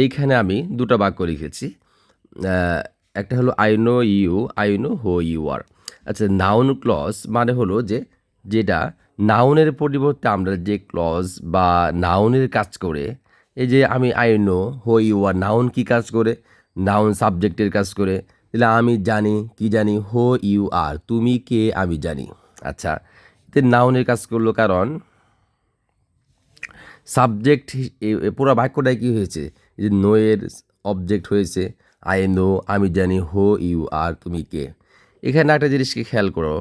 এইখানে আমি দুটো বাক্য লিখেছি। একটা হলো I know you I know who you are আচ্ছা নাউন ক্লজ মানে হলো যে, যেটা নাউনের পরিবর্তে আমরা যে ক্লজ বা নাউনের কাজ করে, এই যে আমি I know who you are noun কি কাজ করে? নাউন সাবজেক্টের কাজ করে। তাহলে আমি জানি, কি জানি? হো ইউ আর তুমি কে, আমি জানি। আচ্ছা এতে নাউনের কাজ করল কারণ সাবজেক্ট পুরো বাক্যটায় কি হয়েছে? যে নো এর অবজেক্ট হয়েছে আই নো আমি জানি হো ইউ আর তুমি কে। এখানে একটা জিনিসকে খেয়াল করো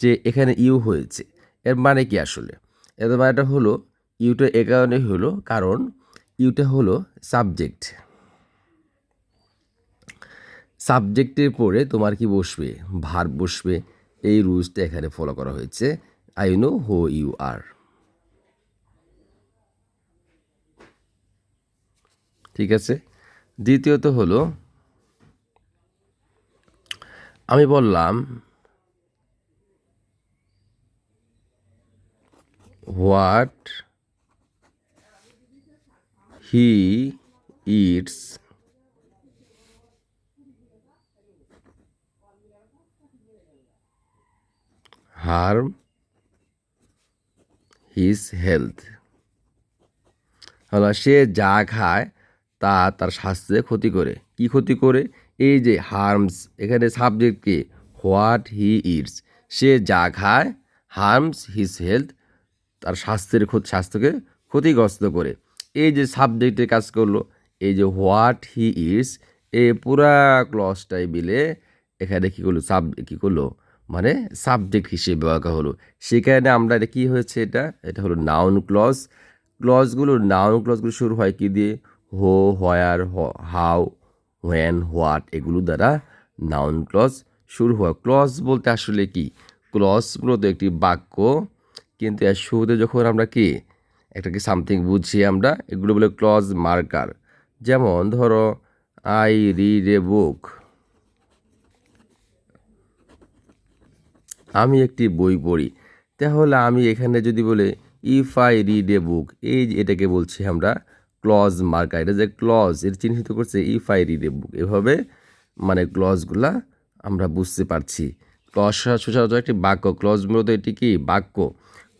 যে এখানে ইউ হয়েছে। এর মানে কি আসলে? এর মানেটা হলো ইউটা এ কারণে হলো, কারণ ইউটা হলো সাবজেক্ট সাবজেক্টের পরে তোমার কি বসবে? ভার বসবে। এই রুলসটা এখানে ফলো করা হয়েছে। I know who you are ঠিক আছে? দ্বিতীয়ত হলো, আমি বললাম, what he eats harm his health. হলো সে যা খায় তা তার স্বাস্থ্যে ক্ষতি করে। কি ক্ষতি করে? এই যে হার্মস, এখানে সাবজেক্টকে হোয়াট হি ইটস সে যা খায় হার্মস হিজ হেলথ তার স্বাস্থ্যের স্বাস্থ্যকে ক্ষতিগ্রস্ত করে। এই যে সাবজেক্টে কাজ করল, এই যে হোয়াট হি ইটস এই পুরা ক্লসটাই মিলে এখানে কী করল সাব কী করল? মানে সাবজেক্ট হিসেবে ব্যবহার হলো। সেখানে আমরা এটা কী হয়েছে এটা? এটা হলো নাউন ক্লজ ক্লজগুলো নাউন ক্লজগুলো শুরু হয় কী দিয়ে? হো হোয়ার হাউ হোয়েন হোয়াট এগুলো দ্বারা নাউন ক্লজ শুরু হয়। ক্লজ বলতে আসলে কি? ক্লজ মূলত একটি বাক্য, কিন্তু এর শুরুতে যখন আমরা কি? একটা কি সামথিং বুঝি আমরা, এগুলো বলে ক্লজ মার্কার যেমন ধরো আই রিড এ বুক আমি একটি বই পড়ি। তাহলে আমি এখানে যদি বলে if I read a book এই এটাকে বলছি আমরা ক্লজ মার্কা এটা যে ক্লজ এর চিহ্নিত করছে if I read a book এভাবে মানে ক্লজগুলা আমরা বুঝতে পারছি। ক্লজ সচরাচর একটি বাক্য ক্লজ মূলত এটি কি? বাক্য।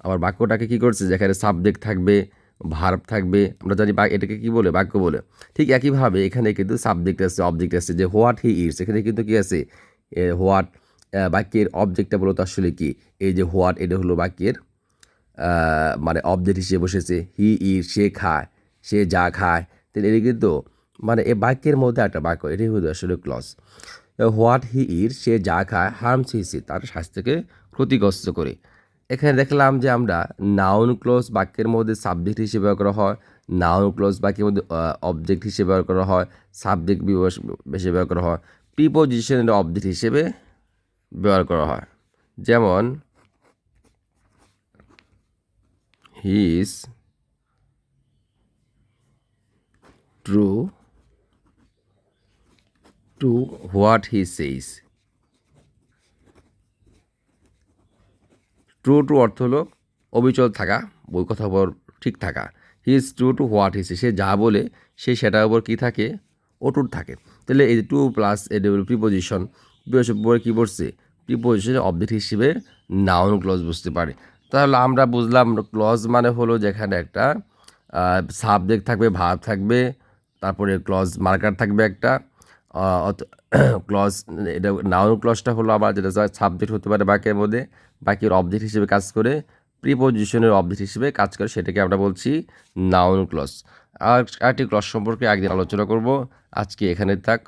আবার বাক্যটাকে কি করছে? যেখানে সাবজেক্ট থাকবে ভার্ব থাকবে, আমরা জানি বা এটাকে কি বলে? বাক্য বলে। ঠিক একইভাবে এখানে কিন্তু সাবজেক্ট আছে অবজেক্ট আছে, যে হোয়াট হি ইটস এখানে কিন্তু কি আছে? হোয়াট বাক্যের অবজেক্টটা বলতো আসলে কি? এই যে হোয়াট এটা হলো বাক্যের মানে অবজেক্ট হিসেবে বসেছে। হি ই সে খায়। সে যা খায়, তাহলে এটা কিন্তু মানে এই বাক্যের মধ্যে একটা বাক্য, এটাই হলো আসলে ক্লজ হোয়াট হি ইট সে যা খায় হার্মস হিসে তার স্বাস্থ্যকে ক্ষতিগ্রস্ত করে। এখানে দেখলাম যে আমরা নাউন ক্লোজ বাক্যের মধ্যে সাবজেক্ট হিসেবে ব্যবহার করা হয় নাউন ক্লোজ বাক্যের মধ্যে অবজেক্ট হিসেবে ব্যবহার করা হয় সাবজেক্ট হিসেবে ব্যবহার করা হয় প্রিপোজিশনের অবজেক্ট হিসেবে ব্যবহার করা হয়। যেমন his true to what he says true to অর্থ হলো অবিচল থাকা, বই কথা বল ঠিক থাকা। He is true to what he says সে যা বলে, সে সেটার উপর কী থাকে? অটুট থাকে। তাহলে এই two plus a double preposition পরে কী বলছে প্রিপোজিশন অবজেক্ট হিসেবে নাউন ক্লজ বুঝতে পারে। তাহলে আমরা বুঝলাম ক্লজ মানে হলো যেখানে একটা সাবজেক্ট থাকবে ভাব থাকবে তারপরে ক্লজ মার্কার থাকবে একটা ক্লজ এটা নাউন ক্লজটা হলো আবার যেটা সাবজেক্ট হতে পারে বাক্যের মধ্যে বাকির অবজেক্ট হিসেবে কাজ করে প্রিপোজিশনের অবজেক্ট হিসেবে কাজ করে, সেটাকে আমরা বলছি নাউন ক্লজ আর একটি ক্লজ সম্পর্কে একদিন আলোচনা করব, আজকে এখানে থাক।